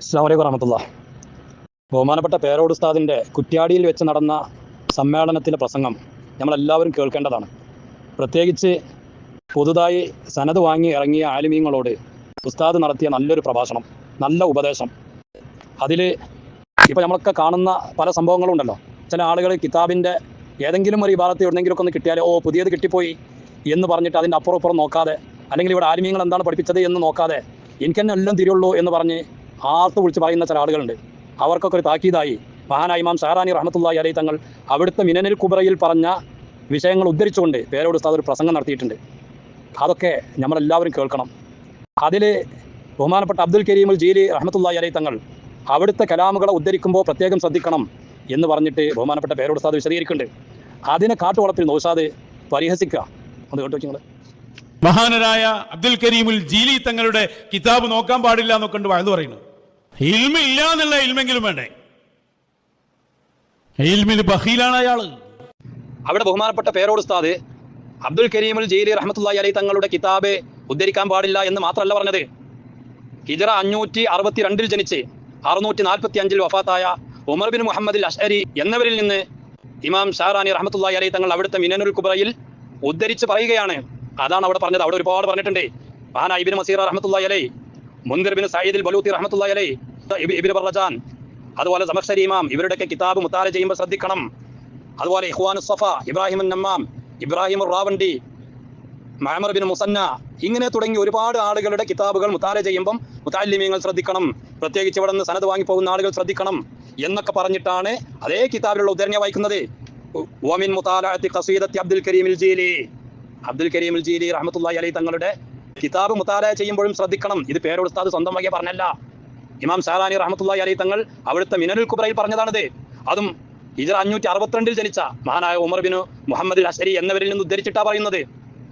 അസ്സാം വലൈക്കും ബഹുമാനപ്പെട്ട പേരോട് ഉസ്താദിന്റെ കുറ്റ്യാടിയിൽ വെച്ച് നടന്ന സമ്മേളനത്തിലെ പ്രസംഗം നമ്മളെല്ലാവരും കേൾക്കേണ്ടതാണ്. പ്രത്യേകിച്ച് പുതുതായി സനത് വാങ്ങി ഇറങ്ങിയ ആലിമീങ്ങളോട് ഉസ്താദ് നടത്തിയ നല്ലൊരു പ്രഭാഷണം നല്ല ഉപദേശം. അതിൽ ഇപ്പോൾ നമ്മളൊക്കെ കാണുന്ന പല സംഭവങ്ങളും ഉണ്ടല്ലോ. ചില ആളുകൾ കിതാബിന്റെ ഏതെങ്കിലും ഒരു വിഭാഗത്തിൽ എവിടെയെങ്കിലുമൊക്കെ ഒന്ന് കിട്ടിയാൽ ഓ പുതിയത് കിട്ടിപ്പോയി എന്ന് പറഞ്ഞിട്ട് അതിന്റെ അപ്പുറം അപ്പുറം നോക്കാതെ അല്ലെങ്കിൽ ഇവിടെ ആലിമീങ്ങൾ എന്താണ് പഠിപ്പിച്ചത് എന്ന് നോക്കാതെ എനിക്ക് എല്ലാം തിരിയുള്ളൂ എന്ന് പറഞ്ഞ് ആർത്ത് വിളിച്ച് പറയുന്ന ചില ആളുകളുണ്ട്. അവർക്കൊക്കെ ഒരു താക്കീതായി. മഹാനായ ഇമാം ഷാറാനി റഹ്മത്തുള്ളാഹി അലൈ തങ്ങൾ അവിടുത്തെ മിനനിൽ കുബറയിൽ പറഞ്ഞ വിഷയങ്ങൾ ഉദ്ധരിച്ചുകൊണ്ട് പേരോട് ഉസ്താദ് ഒരു പ്രസംഗം നടത്തിയിട്ടുണ്ട്. അതൊക്കെ നമ്മളെല്ലാവരും കേൾക്കണം. അതിൽ ബഹുമാനപ്പെട്ട അബ്ദുൽ കരീമുൽ ജീലി റഹ്മത്തുള്ളാഹി അലൈ തങ്ങൾ അവിടുത്തെ കലാമുകളെ ഉദ്ധരിക്കുമ്പോൾ പ്രത്യേകം ശ്രദ്ധിക്കണം എന്ന് പറഞ്ഞിട്ട് ബഹുമാനപ്പെട്ട പേരോട് ഉസ്താദ് വിശദീകരിക്കുന്നുണ്ട്. അതിനെ കാട്ടുവളത്തിൽ നൗഷാദ് പരിഹസിക്കുക. ഒന്ന് കേട്ടോ നിങ്ങൾ മഹാനരായ അബ്ദുൽ കരീമുൽ ജീലി തങ്ങളുടെ കിതാബ് നോക്കാൻ പാടില്ല എന്നൊക്കെ ഉണ്ട് വഴുതു പറയുന്നു. ഇൽമ ഇല്ല എന്നുള്ള ഇൽമെങ്കിലും വേണ്ടേ? ഇൽമിൽ ബഹീലാണ് അയാൾ. അവിടെ ബഹുമാനപ്പെട്ട പേരോട് ഉസ്താദ് അബ്ദുൽ കരീമുൽ ജീലി റഹ്മത്തുള്ളാഹി അലൈ തങ്ങളുടെ കിതാബ് ഉദ്ധരിക്കാൻ പാടില്ല എന്ന് മാത്രമല്ല പറഞ്ഞത്. ഹിജറ അഞ്ഞൂറ്റി അറുപത്തി രണ്ടിൽ ജനിച്ച് അറുന്നൂറ്റി നാൽപ്പത്തി അഞ്ചിൽ വഫാത്തായ ഉമർ ബിൻ മുഹമ്മദ് അഷ്അരി എന്നവരിൽ നിന്ന് ഇമാം ഷാറാനി റഹ്മത്തുള്ളാഹി അലൈ തങ്ങൾ അവിടുത്തെ മിനനുൽ കുബറയിൽ ഉദ്ധരിച്ച് പറയുകയാണ്. അതാണ് അവിടെ പറഞ്ഞത്. അവിടെ ഒരുപാട് പറഞ്ഞിട്ടുണ്ട്. മഹാന ഇബിൻ മസീർ റഹ്മത്തുള്ളാഹി അലൈ മുന്തിർ ബലൂത്തി റഹ്മത്തുള്ളാഹി അലൈ അതുപോലെ സമക്ഷരി ഇമാം ഇവരുടെയൊക്കെ കിതാബ് മുത്താല ചെയ്യുമ്പോൾ ശ്രദ്ധിക്കണം. അതുപോലെ ഇഖ്വാനു സഫ ഇബ്രാഹിം നമ്മാം ഇബ്രാഹിം റാവണ്ടി മഹമർ ബിൻ മുസന്ന ഇങ്ങനെ തുടങ്ങി ഒരുപാട് ആളുകളുടെ കിതാബുകൾ മുത്താല ചെയ്യുമ്പം മുത്താലിമ്യങ്ങൾ ശ്രദ്ധിക്കണം. പ്രത്യേകിച്ച് ഇവിടെ നിന്ന് സനത് വാങ്ങി പോകുന്ന ആളുകൾ ശ്രദ്ധിക്കണം എന്നൊക്കെ പറഞ്ഞിട്ടാണ് അതേ കിതാബിലുള്ള ഉദ്ധരണ വായിക്കുന്നത്. ഓമിൻ മുത്താലി അബ്ദുൽ കരീമിൽ ജീലി. അബ്ദുൽ കരീമുൽ ജീലി റഹ്മത്തുള്ളാഹി അലൈഹി തങ്ങളുടെ കിതാബ് മുത്താല ചെയ്യുമ്പോഴും ശ്രദ്ധിക്കണം. ഇത് പേരോട് ഉസ്താദ് സ്വന്തം പറഞ്ഞല്ല. ഇമാം സാലാനി റഹ്മത്തുള്ളാഹി അലൈഹി തങ്ങൾ അവിടുത്തെ മിനനുൽ കുബ്രയിൽ പറഞ്ഞതാണിത്. അതും ഹിജറ അഞ്ഞൂറ്റി അറുപത്തിരണ്ടിൽ ജനിച്ച മഹാനായ ഉമർ ബിനു മുഹമ്മദ് അഷരി എന്നിവരിൽ നിന്ന് ഉദ്ധരിച്ചിട്ടാ പറയുന്നത്.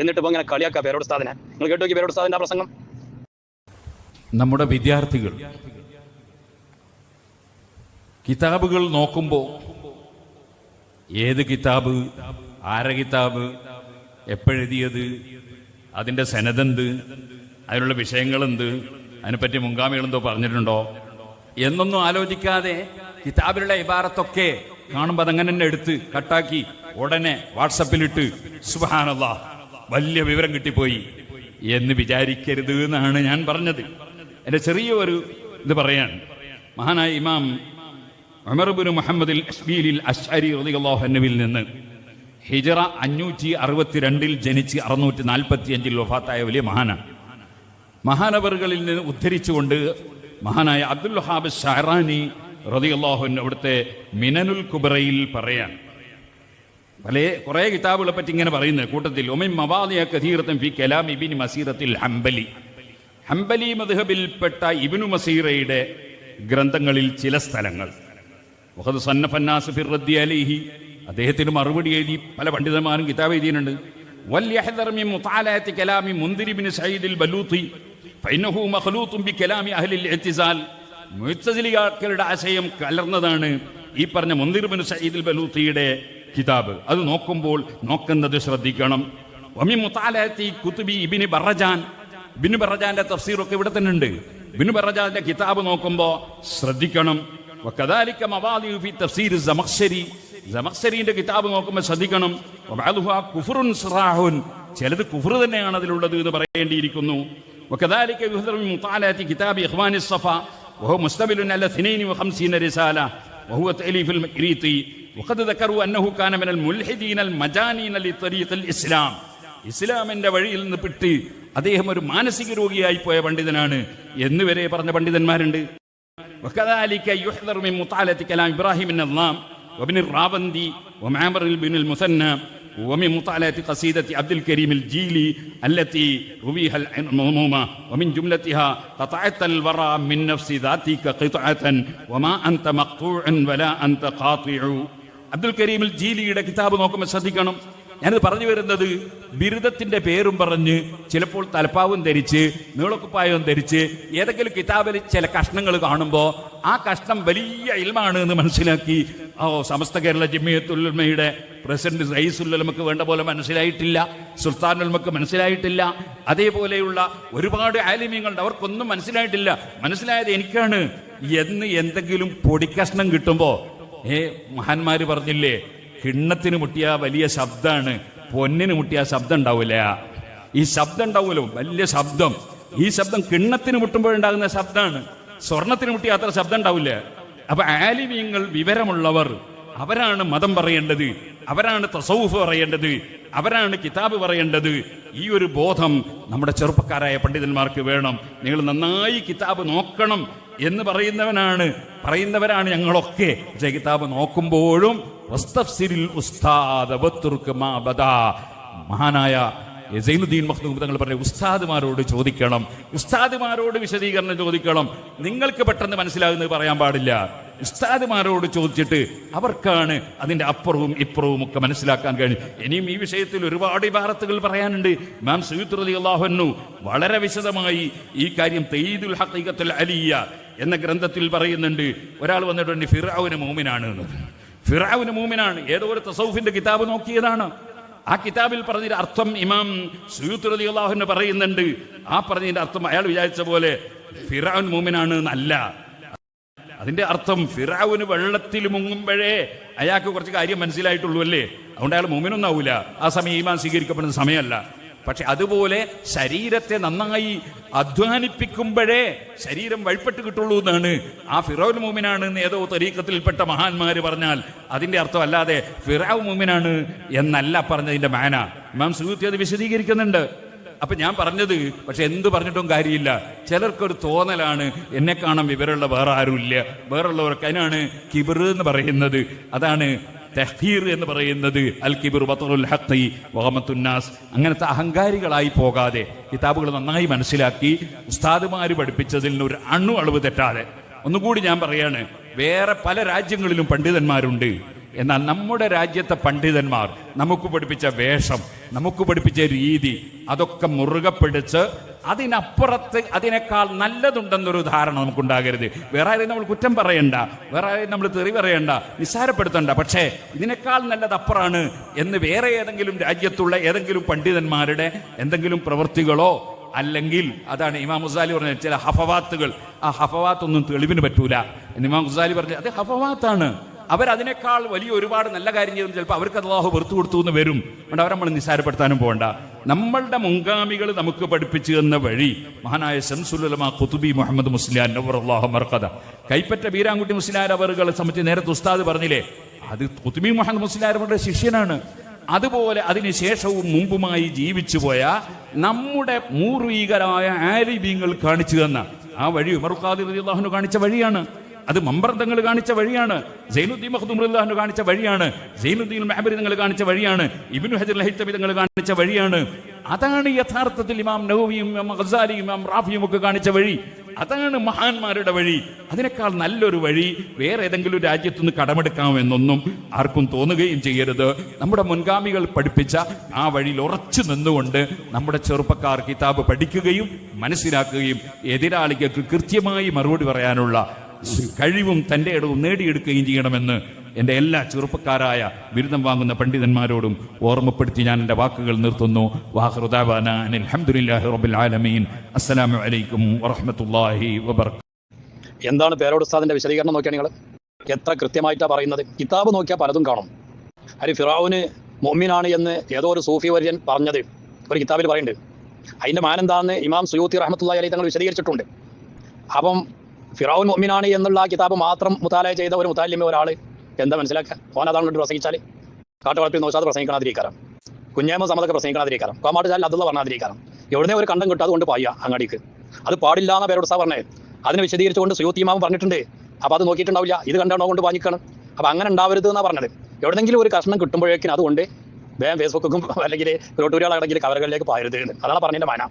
എന്നിട്ട് ഇപ്പൊ ഇങ്ങനെ കളിയാക്കുക പേരോട് ഉസ്താദിനെ. നിങ്ങൾ കേട്ടോ പേരോട് ഉസ്താദിന്റെ പ്രസംഗം. നമ്മുടെ വിദ്യാർത്ഥികൾ കിതാബുകൾ നോക്കുമ്പോൾ ഏത് കിതാബ് ആര കിതാബ് എപ്പോഴെഴുതിയത് അതിന്റെ സനതെന്ത്? അതിനുള്ള വിഷയങ്ങളെന്ത്? അതിനെപ്പറ്റി മുൻഗാമികളെന്തോ പറഞ്ഞിട്ടുണ്ടോ? എന്നൊന്നും ആലോചിക്കാതെ കിതാബിലുള്ള ഇബാറത്തൊക്കെ കാണുമ്പോൾ അതങ്ങനെ തന്നെ എടുത്ത് കട്ടാക്കി ഉടനെ വാട്സപ്പിലിട്ട് സുബാനല്ല വലിയ വിവരം കിട്ടിപ്പോയി. എന്ന് വിചാരിക്കരുത് എന്നാണ് ഞാൻ പറഞ്ഞത്. എന്റെ ചെറിയൊരു ഇത് പറയാൻ. മഹാനായ ഇമാം ഉമർബുൻ മുഹമ്മദിൽ അഷ്ബീലിൽ അഷ്അരി റളിയല്ലാഹു അൻഹുവിൽ നിന്ന് ഹിജറ അഞ്ഞൂറ്റി അറുപത്തിരണ്ടിൽ ജനിച്ച് അറുന്നൂറ്റി നാൽപ്പത്തി അഞ്ചിൽ വഫാത്തായ വലിയ മഹാനാണ് മഹാനവറുകളിൽ നിന്ന് ഉദ്ധരിച്ചുകൊണ്ട് മഹാനായ അബ്ദുൽ വഹാബ് ഷഹറാനി റതിയല്ലാഹുൻ അവിടുത്തെ മിനനുൽ കുബറയിൽ പറയാൻ പല കുറേ കിതാബുകളെ പറ്റി ഇങ്ങനെ പറയുന്നത് കൂട്ടത്തിൽ ഒമിൻ മവാദിയ കഥീറത്തും ഫി കലാം ഇബിൻ മസീറത്തിൽ ഹംബലി. ഹംബലി മധുഹബിൽപ്പെട്ട ഇബിനു മസീറയുടെ ഗ്രന്ഥങ്ങളിൽ ചില സ്ഥലങ്ങൾ. സന്നഫന്നാസ് ഫിർ അലൈഹി. അദ്ദേഹത്തിന് മറുപടി എഴുതി പല പണ്ഡിതന്മാരും കിതാബ് എഴുതിയിട്ടുണ്ട്. മുഴത്തലിയാക്കളുടെ ആശയം കലർന്നതാണ് ഈ പറഞ്ഞ മുന്തിർബിൻ സയ്യിദുൽ ബലൂത്തിയുടെ കിതാബ്. അത് നോക്കുമ്പോൾ നോക്കുന്നത് ശ്രദ്ധിക്കണം. വമി മുത്താലത്തി കുത്തുബി ഇബിന് ബറജാൻ. ബിനു ബറജാന്റെ തഫ്സീറൊക്കെ ഇവിടെ തന്നെ ഉണ്ട്. ബിനു ബറജാന്റെ കിതാബ് നോക്കുമ്പോൾ ശ്രദ്ധിക്കണം. വക്കദാലിക്ക മവാദിഫി തഫ്സീർ സമക്ഷരി الزمخشري ജമഖ്സരീന്റെ കിതാബ് നോക്കുമ്പോൾ ശ്രദ്ധിക്കണം വബഅദുഹ കുഫ്റുൻ സിറാഹുൻ ചിലത് കുഫർ തന്നെയാണ് അതിലുള്ളത് എന്ന് പറയേണ്ടിയിരിക്കുന്നു وكذلك يحذر من مطالعة كتاب إخوان الصفا وهو مستمل على 52 رسالة وهو تأليف المكريطي وقد ذكروا أنه كان من الملحدين المجانين لطريق الإسلام ഇസ്ലാമിന്റെ വഴിയിൽ നിന്ന് വിട്ട് അദ്ദേഹം ഒരു മാനസിക രോഗിയായി പോയ പണ്ഡിതനാണ് എന്ന് വരെ പറഞ്ഞ പണ്ഡിതന്മാരുണ്ട് وكذلك يحذر من مطالعة كلام إبراهيم النظام وابن الراوندي ومعمر بن المثنى ومن مطالعة قصيدة عبد الكريم الجيلي التي رويها المضمومة ومن جملتها قطعت الورى من نفس ذاتك قطعة وما أنت مقطوع ولا أنت قاطع عبد الكريم الجيلي കിതാബ് നോക്കുമ്പോൾ ശ്രദ്ധിക്കണം ഞാനിത് പറഞ്ഞു വരുന്നത് ബിരുദത്തിന്റെ പേരും പറഞ്ഞ് ചിലപ്പോൾ തലപ്പാവും ധരിച്ച് നീളക്കുപ്പായവും ധരിച്ച് ഏതെങ്കിലും കിതാബിൽ ചില കഷ്ണങ്ങൾ കാണുമ്പോൾ ആ കഷ്ണം വലിയ ഇൽമാണ് എന്ന് മനസ്സിലാക്കി ഓ സമസ്ത കേരള ജിമ്മിയത്തുൽമയുടെ പ്രസിഡന്റ് റയീസുല്ലമക്ക് വേണ്ട പോലെ മനസ്സിലായിട്ടില്ല സുൽത്താൻ ഉൽമക്ക് മനസ്സിലായിട്ടില്ല. അതേപോലെയുള്ള ഒരുപാട് ആലിമ്യങ്ങളുണ്ട് അവർക്കൊന്നും മനസ്സിലായിട്ടില്ല. മനസ്സിലായത് എനിക്കാണ്. എന്ന് എന്തെങ്കിലും പൊടിക്കഷ്ണം കിട്ടുമ്പോ ഏ മഹാന്മാര് പറഞ്ഞില്ലേ കിണ്ണത്തിന് മുട്ടിയ വലിയ ശബ്ദമാണ് പൊന്നിന് മുട്ടിയ ശബ്ദം ഉണ്ടാവില്ല ഈ ശബ്ദം ഉണ്ടാവുമല്ലോ വലിയ ശബ്ദം. ഈ ശബ്ദം കിണ്ണത്തിന് മുട്ടുമ്പോഴുണ്ടാകുന്ന ശബ്ദമാണ് സ്വർണത്തിന് മുട്ടിയ അത്ര ശബ്ദം ഉണ്ടാവില്ല അപ്പൊ ആലിമീങ്ങൾ വിവരമുള്ളവർ അവരാണ് മതം പറയേണ്ടത് അവരാണ് തസൗഫ് പറയേണ്ടത് അവരാണ് കിതാബ് പറയേണ്ടത്. ഈ ഒരു ബോധം നമ്മുടെ ചെറുപ്പക്കാരായ പണ്ഡിതന്മാർക്ക് വേണം. നിങ്ങൾ നന്നായി കിതാബ് നോക്കണം എന്ന് പറയുന്നവനാണ്. പറയുന്നവരാണ് ഞങ്ങളൊക്കെ. പക്ഷേ കിതാബ് നോക്കുമ്പോഴും മഹാനായ സൈനുദ്ദീൻ മഹ്ദൂബ് തങ്ങൾ പറഞ്ഞ ഉസ്താദുമാരോട് ചോദിക്കണം. ഉസ്താദുമാരോട് വിശദീകരണം ചോദിക്കണം. നിങ്ങൾക്ക് പെട്ടെന്ന് മനസ്സിലാകുന്നത് പറയാൻ പാടില്ല. ഉസ്താദുമാരോട് ചോദിച്ചിട്ട് അവർക്കാണ് അതിന്റെ അപ്പുറവും ഇപ്പുറവും ഒക്കെ മനസ്സിലാക്കാൻ കഴിയും ഇനിയും ഈ വിഷയത്തിൽ ഒരുപാട് ഇബാറത്തുകൾ പറയാനുണ്ട്. മാം സയ്യിദ് റലി അള്ളാഹുന്നു വളരെ വിശദമായി ഈ കാര്യം തെയ്തുൽ ഹഖീഖത്തുൽ അലിയ എന്ന ഗ്രന്ഥത്തിൽ പറയുന്നുണ്ട്. ഒരാൾ വന്നിട്ടുണ്ട് ഫിറാവുന് മൂമിനാണ് എന്ന്. ഫിറാവുന് മൂമിനാണ്. ഏതോ ഒരു തസൗഫിന്റെ കിതാബ് നോക്കിയതാണ്. ആ കിതാബിൽ പറഞ്ഞതിന്റെ അർത്ഥം ഇമാം സുയൂത്ത് പറയുന്നുണ്ട്. ആ പറഞ്ഞതിന്റെ അർത്ഥം അയാൾ വിചാരിച്ച പോലെ ഫിറാവുൻ മൂമിനാണ് എന്നല്ല. അതിന്റെ അർത്ഥം ഫിറാവുന് വെള്ളത്തിൽ മുങ്ങുമ്പോഴേ അയാൾക്ക് കുറച്ച് കാര്യം മനസ്സിലായിട്ടുള്ളൂ അല്ലേ? അതുകൊണ്ട് അയാൾ മൂമിനൊന്നാവൂല ആ സമയം ഈമാൻ സ്വീകരിക്കപ്പെടുന്ന സമയമല്ല. പക്ഷെ അതുപോലെ ശരീരത്തെ നന്നായി അധ്വാനിപ്പിക്കുമ്പോഴേ ശരീരം വഴിപ്പെട്ട് കിട്ടുള്ളൂ എന്നാണ്. ആ ഫിറോൽ മൂമിനാണ് എന്ന് ഏതോ തരീക്കത്തിൽപ്പെട്ട മഹാന്മാര് പറഞ്ഞാൽ. അതിന്റെ അർത്ഥം അല്ലാതെ ഫിറാവ് മൂമിനാണ് എന്നല്ല പറഞ്ഞതിന്റെ മാന. മാം സുഹൃത്തി അത് വിശദീകരിക്കുന്നുണ്ട്. അപ്പൊ ഞാൻ പറഞ്ഞത് പക്ഷെ എന്ത് പറഞ്ഞിട്ടും കാര്യമില്ല. ചിലർക്കൊരു തോന്നലാണ് എന്നെ കാണാൻ വിവരമുള്ള വേറെ ആരുമില്ല. വേറുള്ളവർക്ക് അതിനാണ് കിബിർ എന്ന് പറയുന്നത്. അതാണ് തെഹീർ എന്ന് പറയുന്നത് അൽ കിബിർ ബത്തറുൽ വഹമത്തുന്നാസ് അങ്ങനത്തെ അഹങ്കാരികളായി പോകാതെ കിതാബുകൾ നന്നായി മനസ്സിലാക്കി ഉസ്താദുമാർ പഠിപ്പിച്ചതിൽ നിന്ന് ഒരു അണു അളവ് തെറ്റാതെ. ഒന്നുകൂടി ഞാൻ പറയാണ് വേറെ പല രാജ്യങ്ങളിലും പണ്ഡിതന്മാരുണ്ട്. എന്നാൽ നമ്മുടെ രാജ്യത്തെ പണ്ഡിതന്മാർ നമുക്ക് പഠിപ്പിച്ച വേഷം നമുക്ക് പഠിപ്പിച്ച രീതി അതൊക്കെ മുറുകെ പിടിച്ച് അതിനപ്പുറത്ത് അതിനേക്കാൾ നല്ലതുണ്ടെന്നൊരു ധാരണ നമുക്കുണ്ടാകരുത്. വേറെ ആരെയും നമ്മൾ കുറ്റം പറയണ്ട വേറെ ആരെയും നമ്മൾ തെറി പറയണ്ട നിസ്സാരപ്പെടുത്തണ്ട. പക്ഷേ ഇതിനേക്കാൾ നല്ലത് അപ്പുറമാണ് എന്ന് വേറെ ഏതെങ്കിലും രാജ്യത്തുള്ള ഏതെങ്കിലും പണ്ഡിതന്മാരുടെ എന്തെങ്കിലും പ്രവൃത്തികളോ അല്ലെങ്കിൽ അതാണ് ഇമാം മുസാലി പറഞ്ഞ ചില ഹഫവാത്തുകൾ. ആ ഹഫവാത്തൊന്നും തെളിവിന് പറ്റൂല. ഇമാം മുസാലി പറഞ്ഞ അത് ഹഫവാത്താണ്. അവരതിനേക്കാൾ വലിയ ഒരുപാട് നല്ല കാര്യം ചെയ്തു ചിലപ്പോൾ അവർക്ക് അള്ളാഹു വെറുത്തു കൊടുത്തു എന്ന് വരും. അതുകൊണ്ട് അവരെ നമ്മൾ നിസ്സാരപ്പെടുത്താനും പോകണ്ട. നമ്മളുടെ മുൻഗാമികൾ നമുക്ക് പഠിപ്പിച്ചു തന്ന വഴി മഹാനായ ശംസുലമ ഖുതുബി മുഹമ്മദ് മുസ്ലിയാൻ അള്ളാഹു മർക്കത കൈപ്പറ്റ ബീരാൻകുട്ടി മുസ്ലിയാർ അവറുകളെ സംബന്ധിച്ച് നേരത്തെ ഉസ്താദ് പറഞ്ഞില്ലേ? അത് ഖുതുബി മുഹമ്മദ് മുസ്ലിയാർ അവരുടെ ശിഷ്യനാണ്. അതുപോലെ അതിനുശേഷവും മുമ്പുമായി ജീവിച്ചു പോയ നമ്മുടെ മൂർവീകരായ ആലിബീങ്ങൾ കാണിച്ചു തന്ന ആ വഴി ഉമർ ഖാദിർ അള്ളാഹുന് കാണിച്ച വഴിയാണ്. അത് മമ്പർദ്ദങ്ങൾ കാണിച്ച വഴിയാണ്. സൈനുദ്ദീൻ മഖ്ദൂം റളിയല്ലാഹു കാണിച്ച വഴിയാണ്. സൈനുദ്ദീൻ മഹബരി കാണിച്ച വഴിയാണ്. ഇബ്നു ഹജർ ലഹിത്തബി കാണിച്ച വഴിയാണ്. അതാണ് യഥാർത്ഥത്തിൽ ഇമാം നവവിയും ഇമാം ഇമാം റാഫിയും ഒക്കെ കാണിച്ച വഴി. അതാണ് മഹാന്മാരുടെ വഴി. അതിനേക്കാൾ നല്ലൊരു വഴി വേറെ ഏതെങ്കിലും രാജ്യത്തുനിന്ന് കടമെടുക്കാമെന്നൊന്നും ആർക്കും തോന്നുകയും ചെയ്യരുത്. നമ്മുടെ മുൻഗാമികൾ പഠിപ്പിച്ച ആ വഴിയിൽ ഉറച്ചു നിന്നുകൊണ്ട് നമ്മുടെ ചെറുപ്പക്കാർ കിതാബ് പഠിക്കുകയും മനസ്സിലാക്കുകയും എതിരാളികൾക്ക് കൃത്യമായി മറുപടി പറയാനുള്ള കഴിവും തന്റെ ഇടവും നേടിയെടുക്കുകയും ചെയ്യണമെന്ന് എന്റെ എല്ലാ ചെറുപ്പക്കാരായ ബിരുദം വാങ്ങുന്ന പണ്ഡിതന്മാരോടും ഓർമ്മപ്പെടുത്തി ഞാൻ എന്റെ വാക്കുകൾ നിർത്തുന്നു. ആലമീൻ. അസ്സലാമു അലൈക്കും എന്താണ് പേരോട് ഉസ്താദിന്റെ വിശദീകരണം നോക്കിയാൽ നിങ്ങൾ എത്ര കൃത്യമായിട്ടാണ് പറയുന്നത്? കിതാബ് നോക്കിയാൽ പലതും കാണും. അരി ഫിറാവുന് മൊമ്മിനാണ് എന്ന് ഏതോ ഒരു സൂഫി വര്യൻ പറഞ്ഞത്. ഒരു കിതാബിൽ പറയുന്നുണ്ട്. അതിന്റെ മാനെന്താണെന്ന് ഇമാം സുയൂത്തി റഹമത്തുള്ള അലി തങ്ങൾ വിശദീകരിച്ചിട്ടുണ്ട്. അപ്പം ഫിറാവുൻ മൊമ്മിനാണ് എന്നുള്ള ആ കിതാബ് മാത്രം മുത്താലയ ചെയ്ത ഒരു മുതാലിമ ഒരാൾ എന്താ മനസ്സിലാക്കുക ഓൻ അതാണ് കൊണ്ട് പ്രസംഗിച്ചാൽ കാട്ടുവളപ്പിൽ നോശാതെ പ്രസംഗിക്കണാതിരിക്കാരം കുഞ്ഞേമ സമതൊക്കെ പ്രസംഗിക്കണാതിരിക്കാരം കോമാട്ട് ചാലിൽ അതുള്ള പറഞ്ഞാതിരിക്കാരം. എവിടുന്നേ ഒരു കണ്ടം കിട്ടും അതുകൊണ്ട് പായ അങ്ങാടിക്ക്. അത് പാടില്ല എന്ന പേരോട് സാ പറഞ്ഞേ. അതിനെ വിശദീകരിച്ചുകൊണ്ട് സുയൂത്തി ഇമാം പറഞ്ഞിട്ടുണ്ട്. അപ്പോൾ അത് നോക്കിയിട്ടുണ്ടാവില്ല. ഇത് കണ്ടാണോ കൊണ്ട് വാങ്ങിക്കണം അപ്പോൾ അങ്ങനെ ഉണ്ടാവരുത് എന്നാണ് പറഞ്ഞത്. എവിടെന്നെങ്കിലും ഒരു കഷ്ണം കിട്ടുമ്പോഴേക്കും അതുകൊണ്ട് വേഗം ഫേസ്ബുക്കും അല്ലെങ്കിൽ റോട്ടൂരികളാണെങ്കിൽ കവറുകളിലേക്ക് പായരുത്. അതാണ് പറഞ്ഞതിന്റെ മാന.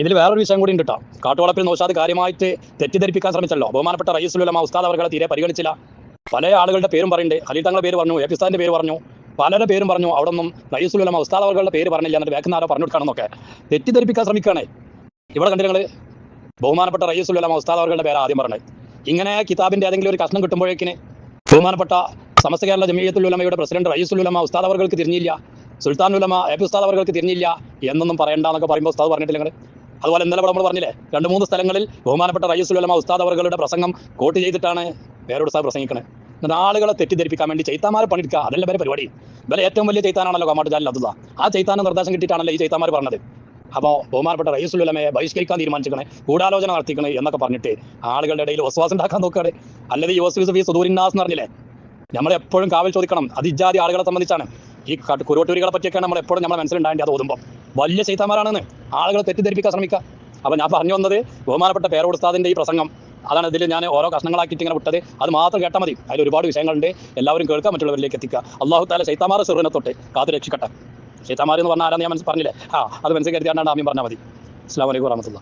ഇതിൽ വേറൊരു വിഷയം കൂടി ഉണ്ട് കേട്ടോ കാട്ടുവളപ്പിൽ നോഷാദ് കാര്യമായിട്ട് തെറ്റിദ്ധരിപ്പിക്കാൻ ശ്രമിച്ചല്ലോ. ബഹുമാനപ്പെട്ട റയീസുലമ ഉസ്താദ് അവർകളെ തീരെ പരിഗണിച്ചില്ല. പല ആളുകളുടെ പേരും പറയുന്നുണ്ട്. ഹലീൽ തങ്ങളുടെ പേര് പറഞ്ഞു എഫിസ്ഥാന്റെ പേര് പറഞ്ഞു പലരുടെ പേരും പറഞ്ഞു. അവിടെ ഒന്നും റയീസുലമ ഉസ്താദ് അവർകളുടെ പേര് പറഞ്ഞില്ല എന്നിട്ട് വേക്കുന്ന ആരോ പറഞ്ഞു കൊടുക്കണമെന്നൊക്കെ തെറ്റിദ്ധരിപ്പിക്കാൻ ശ്രമിക്കുകയാണേ. ഇവിടെ കണ്ടു നിങ്ങൾ ബഹുമാനപ്പെട്ട റയീസുലമ ഉസ്താദ് അവർകളുടെ പേര് ആദ്യം പറഞ്ഞത്. ഇങ്ങനെ കിതാബിന്റെ ഏതെങ്കിലും ഒരു കഷ്ണം കിട്ടുമ്പോഴേക്കിന് ബഹുമാനപ്പെട്ട സമസ്ത കേരള ജമീയത്തുൽ ഉലമയുടെ പ്രസിഡന്റ് റയീസുൽ ഉലമ ഉസ്താദ് അവർക്ക് തിരിഞ്ഞില്ല. സുൽത്താൻ ഉലമ എ പി ഉസ്താദ് അവർക്ക് തിരിഞ്ഞില്ല എന്നൊന്നും പറയണ്ട എന്നൊക്കെ പറയുമ്പോൾ ഉസ്താദ് പറഞ്ഞിട്ടില്ല അതുപോലെ ഇന്നലെ നമ്മൾ പറഞ്ഞില്ലേ രണ്ട് മൂന്ന് സ്ഥലങ്ങളിൽ ബഹുമാനപ്പെട്ട റയ്യസുൽ അലമ ഉസ്താദ് അവരുടെ പ്രസംഗം കോട്ട് ചെയ്തിട്ടാണ് വേറൊരു ഉസ്താദ് പ്രസംഗിക്കണേ എന്നിട്ട് ആളുകളെ തെറ്റിദ്ധരിപ്പിക്കാൻ വേണ്ടി ചൈത്താമാരെ പണിയെടുക്കുക അതല്ല വരെ പരിപാടി. വില ഏറ്റവും വലിയ ചൈത്താനാണല്ലോ കമാട്ട് ജാലിൽ അതുള്ള ആ ചൈത്താന നിർദ്ദേശം കിട്ടിയിട്ടാണല്ലോ ഈ ചൈത്താമാർ പറഞ്ഞത്. അപ്പോൾ ബഹുമാനപ്പെട്ട റയ്യസുല്ലമയെ ബഹിഷ്കരിക്കാൻ തീരുമാനിച്ചിരിക്കണേ ഗൂഢാലോചന നടത്തിക്കണേ എന്നൊക്കെ പറഞ്ഞിട്ട് ആളുകളുടെ ഇടയിൽ വസ്വാസം ഉണ്ടാക്കാൻ നോക്കുകയാണ്. അല്ലെങ്കിൽ യോസുഫ് ഈ സുദൂരിന്നാസ് എന്ന് പറഞ്ഞില്ലേ നമ്മൾ എപ്പോഴും കാവൽ ചോദിക്കണം അത് ഇജാതി ആളുകളെ സംബന്ധിച്ചാണ്. ഈ കുരുവട്ടൂരികളെ പറ്റിയൊക്കെയാണ് നമ്മൾ എപ്പോഴും നമ്മുടെ മനസ്സിലുണ്ടാകേണ്ടത് അത് ഓതുമ്പോൾ വലിയ ചൈത്താമാരാണെന്ന് ആളുകളെ തെറ്റിദ്ധരിപ്പിക്കാൻ ശ്രമിക്കുക. അപ്പോൾ ഞാൻ പറഞ്ഞു വന്നത് ബഹുമാനപ്പെട്ട പേരോടുസ്താദിന്റെ ഈ പ്രസംഗം. അതാണ് ഇതിൽ ഞാൻ ഓരോ കഷ്ണങ്ങളാക്കിയിട്ട് ഇങ്ങനെ വിട്ടത്. അത് മാത്രം കേട്ടാൽ മതി. അതിൽ ഒരുപാട് വിഷയങ്ങളുണ്ട്. എല്ലാവരും കേൾക്കാൻ മറ്റുള്ളവരിലേക്ക് എത്തിക്കുക. അള്ളാഹു താല ചൈത്താമാർ സിറിനെ തൊട്ട് കാത്തു രക്ഷിക്കട്ടെ. ചൈത്താമാർ എന്ന് പറഞ്ഞാൽ ഞാൻ മനസ്സിൽ പറഞ്ഞില്ലേ? ആ അത് മനസ്സിൽ കരുതിയാണ്ടാണ് ആമ്യം പറഞ്ഞാൽ മതി. അസ്സാം വലൈക്കും വറഹമത്തുള്ള